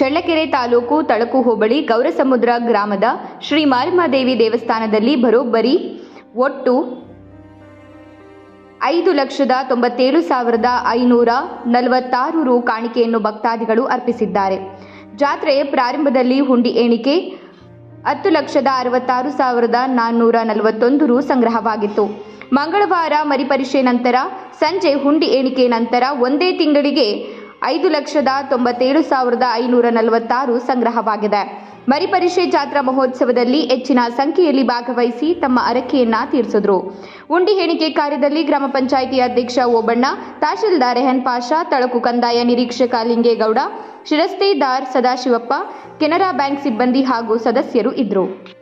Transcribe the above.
ಚಳ್ಳಕೆರೆ ತಾಲೂಕು ತಳಕು ಹೋಬಳಿ ಗೌರಸಮುದ್ರ ಗ್ರಾಮದ ಶ್ರೀ ಮಾರಿಮಾದೇವಿ ದೇವಸ್ಥಾನದಲ್ಲಿ ಬರೋಬ್ಬರಿ ಒಟ್ಟು ಐದು ಲಕ್ಷದ ತೊಂಬತ್ತೇಳು ಸಾವಿರದ ಐನೂರ ನಲವತ್ತಾರು ರು ಕಾಣಿಕೆಯನ್ನು ಭಕ್ತಾದಿಗಳು ಅರ್ಪಿಸಿದ್ದಾರೆ. ಜಾತ್ರೆ ಪ್ರಾರಂಭದಲ್ಲಿ ಹುಂಡಿ ಎಣಿಕೆ ಹತ್ತು ಲಕ್ಷದ ಅರವತ್ತಾರು ಸಾವಿರದ ನಾನ್ನೂರ ನಲವತ್ತೊಂದು ರು ಸಂಗ್ರಹವಾಗಿತ್ತು. ಮಂಗಳವಾರ ಮರಿಪರಿಷೆ ನಂತರ ಸಂಜೆ ಹುಂಡಿ ಎಣಿಕೆ ನಂತರ ಒಂದೇ ತಿಂಗಳಿಗೆ ಐದು ಲಕ್ಷದ ತೊಂಬತ್ತೇಳು ಸಾವಿರದ ಐನೂರ ನಲವತ್ತಾರು ಸಂಗ್ರಹವಾಗಿದೆ. ಮರಿಪರೀಕ್ಷೆ ಜಾತ್ರಾ ಮಹೋತ್ಸವದಲ್ಲಿ ಹೆಚ್ಚಿನ ಸಂಖ್ಯೆಯಲ್ಲಿ ಭಾಗವಹಿಸಿ ತಮ್ಮ ಅರಕೆಯನ್ನ ತೀರಿಸಿದ್ರು. ಉಂಡಿ ಎಣಿಕೆ ಕಾರ್ಯದಲ್ಲಿ ಗ್ರಾಮ ಪಂಚಾಯಿತಿ ಅಧ್ಯಕ್ಷ ಓಬಣ್ಣ, ತಹಶೀಲ್ದಾರ್ ರೆಹನ್ ಪಾಷಾ, ತಳಕು ಕಂದಾಯ ನಿರೀಕ್ಷಕ ಲಿಂಗೇಗೌಡ ಶಿರಸ್ತೇದಾರ್ ಸದಾಶಿವಪ್ಪ, ಕೆನರಾ ಬ್ಯಾಂಕ್ ಸಿಬ್ಬಂದಿ ಹಾಗೂ ಸದಸ್ಯರು ಇದ್ದರು